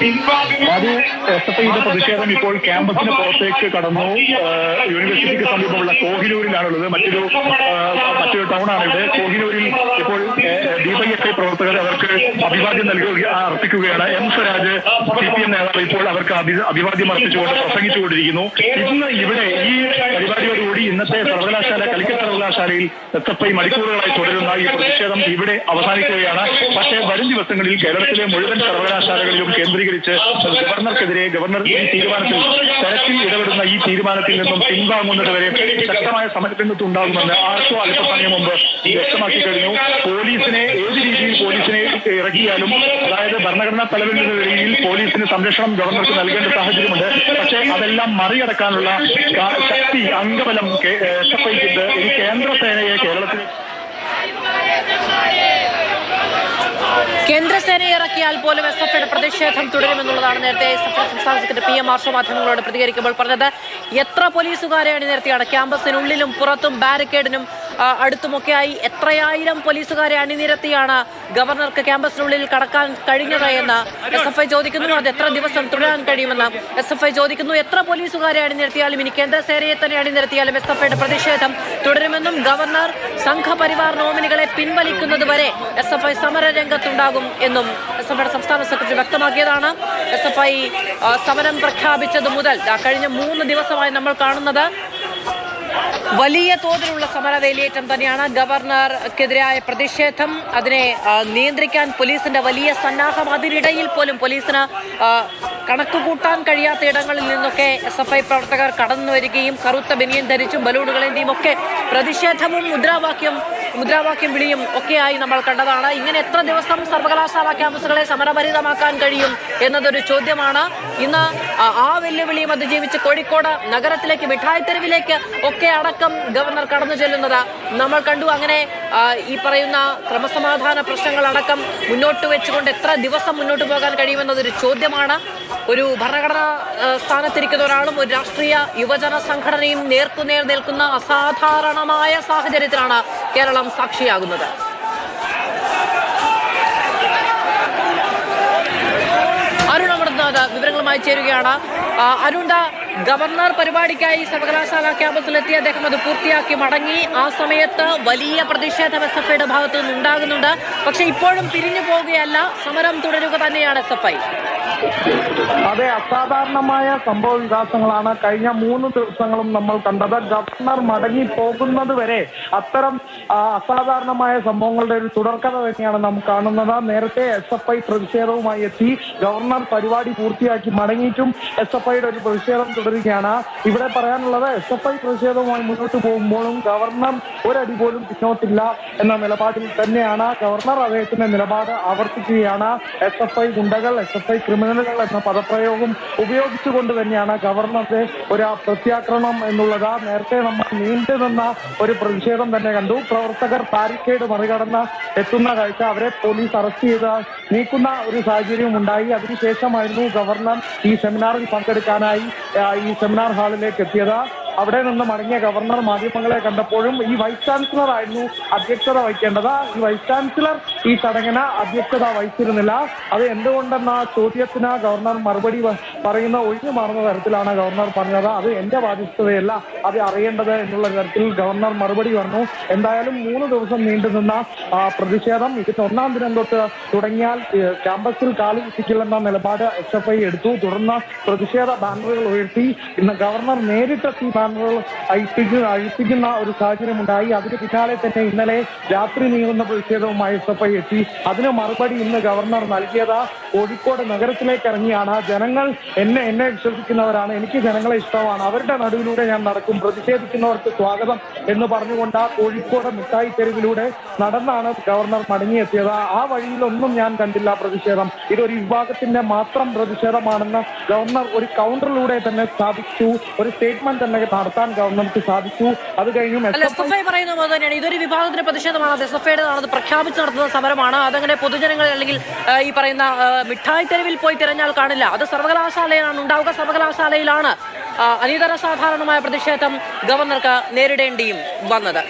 S പ്രതിഷേധം ഇപ്പോൾ ക്യാമ്പസിന് പുറത്തേക്ക് കടന്നു. യൂണിവേഴ്സിറ്റിക്ക് സമീപമുള്ള കോഹിനൂരിലാണുള്ളത്. മറ്റൊരു മറ്റൊരു ടൗൺ ആണ് ഇവിടെ കോഹിനൂരിൽ ഇപ്പോൾ ഡിവൈഎഫ്ഐ പ്രവർത്തകർ അഭിവാദ്യം നൽകുക അർപ്പിക്കുകയാണ്. M Swaraj C P M നേതാവ് ഇപ്പോൾ അവർക്ക് അഭിവാദ്യം അർപ്പിച്ചുകൊണ്ട് പ്രസംഗിച്ചുകൊണ്ടിരിക്കുന്നു. ഇന്ന് ഇവിടെ ഈ പരിപാടിയോടുകൂടി ഇന്നത്തെ സർവകലാശാല കളിക്കറ്റ് സർവകലാശാലയിൽ എത്തപ്പൈ മണിക്കൂറുകളായി തുടരുന്ന ഈ പ്രതിഷേധം ഇവിടെ അവസാനിക്കുകയാണ്. പക്ഷേ വരും ദിവസങ്ങളിൽ കേരളത്തിലെ മുഴുവൻ സർവകലാശാലകളിലും കേന്ദ്രീകരിച്ച് ഗവർണർക്കെതിരെ ഗവർണർ ഈ തീരുമാനത്തിൽ തരത്തിൽ ഇടപെടുന്ന ഈ തീരുമാനത്തിൽ നിന്നും പിൻവാങ്ങുന്നത് വരെ ശക്തമായ സമരരംഗത്ത് ഉണ്ടാകുമെന്ന് ആർക്കോ അല്പസമയം മുമ്പ് വ്യക്തമാക്കി കഴിഞ്ഞു. പോലീസിനെ ഏത് രീതിയിൽ പോലീസിനെ ഇറക്കിയാലും അതായത് ഭരണഘടനാ തലവിന്റെ നിലയിൽ പോലീസിന് സംരക്ഷണം ഗവർണർക്ക് നൽകേണ്ട സാഹചര്യമുണ്ട്. പക്ഷേ അതെല്ലാം മറികടക്കാനുള്ള ശക്തി അംഗബലം എസ് ഈ കേന്ദ്ര സേനയെ കേരളത്തിൽ കേന്ദ്രസേനയെ ഇറക്കിയാൽ പോലും എസ് എഫ് ഐയുടെ പ്രതിഷേധം തുടരുമെന്നുള്ളതാണ് നേരത്തെ എസ് എഫ് സംസ്ഥാന സെക്രട്ടറി പി എം മാർഷോ മാധ്യമങ്ങളോട് പ്രതികരിക്കുമ്പോൾ പറഞ്ഞത്. എത്ര പോലീസുകാരെ അണിനിരത്തിയാണ് ക്യാമ്പസിനുള്ളിലും പുറത്തും ബാരിക്കേഡിനും അടുത്തുമൊക്കെയായി എത്രയായിരം പോലീസുകാരെ അണിനിരത്തിയാണ് ഗവർണർക്ക് ക്യാമ്പസിനുള്ളിൽ കടക്കാൻ കഴിഞ്ഞത് എന്ന് എസ് എഫ് ഐ ചോദിക്കുന്നു. അത് എത്ര ദിവസം തുടരാൻ കഴിയുമെന്ന് എസ് എഫ് ഐ ചോദിക്കുന്നു. എത്ര പോലീസുകാരെ അണിനിരത്തിയാലും ഇനി കേന്ദ്രസേനയെ തന്നെ അണിനിരത്തിയാലും എസ് എഫ് ഐയുടെ പ്രതിഷേധം തുടരുമെന്നും ഗവർണർ സംഘപരിവാർ നോമിനികളെ പിൻവലിക്കുന്നത് വരെ എസ് എഫ് ഐ സമര രംഗത്തുണ്ടാകും എന്നും എസ് എഫ് ഐയുടെ സംസ്ഥാന സെക്രട്ടറി വ്യക്തമാക്കിയതാണ്. എസ് എഫ് ഐ സമരം പ്രഖ്യാപിച്ചത് മുതൽ കഴിഞ്ഞ മൂന്ന് ദിവസമായി നമ്മൾ കാണുന്നത്. വലിയ തോതിലുള്ള സമര വേലിയേറ്റം തന്നെയാണ് ഗവർണർക്കെതിരായ പ്രതിഷേധം. അതിനെ നിയന്ത്രിക്കാൻ പോലീസിന്റെ വലിയ സന്നാഹം. അതിനിടയിൽ പോലും പോലീസിന് കണക്ക് കൂട്ടാൻ കഴിയാത്ത ഇടങ്ങളിൽ നിന്നൊക്കെ എസ് എഫ് ഐ പ്രവർത്തകർ കടന്നു വരികയും കറുത്ത ബനിയൻ ധരിച്ചും ബലൂണുകളേന്തിയും ഒക്കെ പ്രതിഷേധവും മുദ്രാവാക്യം മുദ്രാവാക്യം വിളിയും ഒക്കെയായി നമ്മൾ കണ്ടതാണ്. ഇങ്ങനെ എത്ര ദിവസം സർവകലാശാല ക്യാമ്പസുകളെ സമരഭരിതമാക്കാൻ കഴിയും എന്നതൊരു ചോദ്യമാണ്. ഇന്ന് ആ- വെല്ലുവിളിയും അതിജീവിച്ച് കോഴിക്കോട് നഗരത്തിലേക്ക് മിഠായി തെരുവിലേക്ക് ഒക്കെ അടക്കം ഗവർണർ കടന്നു ചെല്ലുന്നത് നമ്മൾ കണ്ടു. അങ്ങനെ ഈ പറയുന്ന ക്രമസമാധാന പ്രശ്നങ്ങളടക്കം മുന്നോട്ട് വെച്ചുകൊണ്ട് എത്ര ദിവസം മുന്നോട്ട് പോകാൻ കഴിയുമെന്നതൊരു ചോദ്യമാണ്. ഒരു ഭരണഘടനാ സ്ഥാനത്തിരിക്കുന്ന ഒരാളും ഒരു രാഷ്ട്രീയ യുവജന സംഘടനയും നേർക്കുനേർ നിൽക്കുന്ന അസാധാരണമായ സാഹചര്യത്തിലാണ് കേരളം സാക്ഷിയാകുന്നത്. വിവരങ്ങളുമായി ചേരുകയാണ്. അരുണ്ട ഗവർണർ പരിപാടിക്കായി സർവകലാശാല ക്യാമ്പസിലെത്തി. അദ്ദേഹം അത് പൂർത്തിയാക്കി മടങ്ങി. ആ സമയത്ത് വലിയ പ്രതിഷേധ എസ് എഫ് ഐയുടെ ഭാഗത്തു നിന്ന് ഉണ്ടാകുന്നുണ്ട് പക്ഷെ ഇപ്പോഴും പിരിഞ്ഞു പോവുകയല്ല സമരം തുടരുക തന്നെയാണ് എസ് എഫ് ഐ. അതെ അസാധാരണമായ സംഭവ വികാസങ്ങളാണ് കഴിഞ്ഞ മൂന്ന് ദിവസങ്ങളും നമ്മൾ കണ്ടത്. ഗവർണർ മടങ്ങി പോകുന്നത് വരെ അത്തരം അസാധാരണമായ സംഭവങ്ങളുടെ ഒരു തുടർക്കഥ തന്നെയാണ് നാം കാണുന്നത്. നേരത്തെ എസ് എഫ് ഐ പ്രതിഷേധവുമായി എത്തി. ഗവർണർ പരിപാടി പൂർത്തിയാക്കി മടങ്ങിയിട്ടും എസ് എഫ് ഐയുടെ ഒരു പ്രതിഷേധം തുടരുകയാണ്. ഇവിടെ പറയാനുള്ളത് എസ് എഫ് ഐ പ്രതിഷേധവുമായി മുന്നോട്ട് പോകുമ്പോഴും ഗവർണർ ഒരടി പോലും പിന്നോട്ടില്ല എന്ന നിലപാടിൽ തന്നെയാണ്. ഗവർണർ അദ്ദേഹത്തിന്റെ നിലപാട് ആവർത്തിക്കുകയാണ്. എസ് എഫ് ഐ ഗുണ്ടകൾ എസ് എഫ് ഐ ക്രിമിനലുകൾ എന്ന പദപ്രയോഗം ഉപയോഗിച്ചുകൊണ്ട് തന്നെയാണ് ഗവർണറുടെ ഒരു പ്രത്യാക്രമണം എന്നുള്ളത്. നേരത്തെ നമ്മൾ നീണ്ടു നിന്ന ഒരു പ്രതിഷേധം തന്നെ കണ്ടു. പ്രവർത്തകർ ബാരിക്കേഡ് മറികടന്ന് എത്തുന്ന കാഴ്ച. അവരെ പോലീസ് അറസ്റ്റ് ചെയ്ത് നീക്കുന്ന ഒരു സാഹചര്യം ഉണ്ടായി. അതിനുശേഷമായിരുന്നു ഗവർണർ ഈ സെമിനാറിൽ പങ്കെടുക്കാനായി ഈ സെമിനാർ ഹാളിലേക്ക് എത്തിയത്. അവിടെ നിന്ന് മടങ്ങിയ ഗവർണർ മാധ്യമങ്ങളെ കണ്ടപ്പോഴും ഈ വൈസ് ചാൻസലർ ആയിരുന്നു അധ്യക്ഷത വഹിക്കേണ്ടത്. ഈ വൈസ് ചാൻസലർ ഈ ചടങ്ങിന് അധ്യക്ഷത വഹിച്ചിരുന്നില്ല. അത് എന്തുകൊണ്ടെന്ന ചോദ്യത്തിന് ഗവർണർ മറുപടി പറയുന്ന ഒഴിഞ്ഞു മാറുന്ന തരത്തിലാണ് ഗവർണർ പറഞ്ഞത്. അത് എന്റെ ബാധ്യസ്ഥതയല്ല അത് അറിയേണ്ടത് എന്നുള്ള തരത്തിൽ ഗവർണർ മറുപടി പറഞ്ഞു എന്തായാലും മൂന്ന് ദിവസം നീണ്ടുനിന്ന ആ, പ്രതിഷേധം ഇതിന്റെ ഒന്നാം ദിനം തൊട്ട് തുടങ്ങിയാൽ ക്യാമ്പസിൽ കാലി എത്തിക്കില്ലെന്ന നിലപാട് എസ് എഫ് ഐ എടുത്തു. തുടർന്ന് പ്രതിഷേധ ബാനറുകൾ ഉയർത്തി. ഇന്ന് ഗവർണർ നേരിട്ടെത്തി ബാനറുകൾ അഴിപ്പിക്കുന്ന അഴിപ്പിക്കുന്ന ഒരു സാഹചര്യം ഉണ്ടായി അതിന് പിന്നാലെ തന്നെ ഇന്നലെ രാത്രി നീങ്ങുന്ന പ്രതിഷേധവുമായി എസ് എഫ് ഐ എത്തി അതിന് മറുപടി ഇന്ന് ഗവർണർ നൽകിയത് കോഴിക്കോട് നഗരത്തിലേക്ക് ഇറങ്ങിയാണ്. ജനങ്ങൾ എന്നെ എന്നെ വിശ്വസിക്കുന്നവരാണ്. എനിക്ക് ജനങ്ങളെ ഇഷ്ടമാണ്. അവരുടെ നടുവിലൂടെ ഞാൻ നടക്കും. പ്രതിഷേധിക്കുന്നവർക്ക് സ്വാഗതം എന്ന് പറഞ്ഞുകൊണ്ട് കോഴിക്കോട് മിഠായി തെരുവിലൂടെ നടന്നാണ് ഗവർണർ മടങ്ങിയെത്തിയത്. ആ വഴിയിലൊന്നും ഞാൻ കണ്ടില്ല പ്രതിഷേധം. ഇതൊരു വിഭാഗത്തിന്റെ മാത്രം പ്രതിഷേധമാണെന്ന് ഗവർണർ ഒരു കൗണ്ടറിലൂടെ തന്നെ സ്ഥാപിച്ചു. ഒരു സ്റ്റേറ്റ്മെന്റ് തന്നെ നടത്താൻ ഗവർണർക്ക് സാധിച്ചു. അത് കഴിഞ്ഞും ഇതൊരു വിഭാഗത്തിന്റെ പ്രതിഷേധമാണ്. പ്രഖ്യാപിച്ച് നടത്തുന്ന സമരമാണ്. അതങ്ങനെ പൊതുജനങ്ങൾ അല്ലെങ്കിൽ ഈ പറയുന്ന മിഠായി തെരുവിൽ പോയി തിരഞ്ഞാൽ കാണില്ല. അത് സർവകലാശാലയാണ് ഉണ്ടാവുക സർവകലാശാലയിലാണ്. അനിതര സാധാരണമായ പ്രതിഷേധം ഗവർണർക്ക് നേരിടേണ്ടിയും വന്നത്.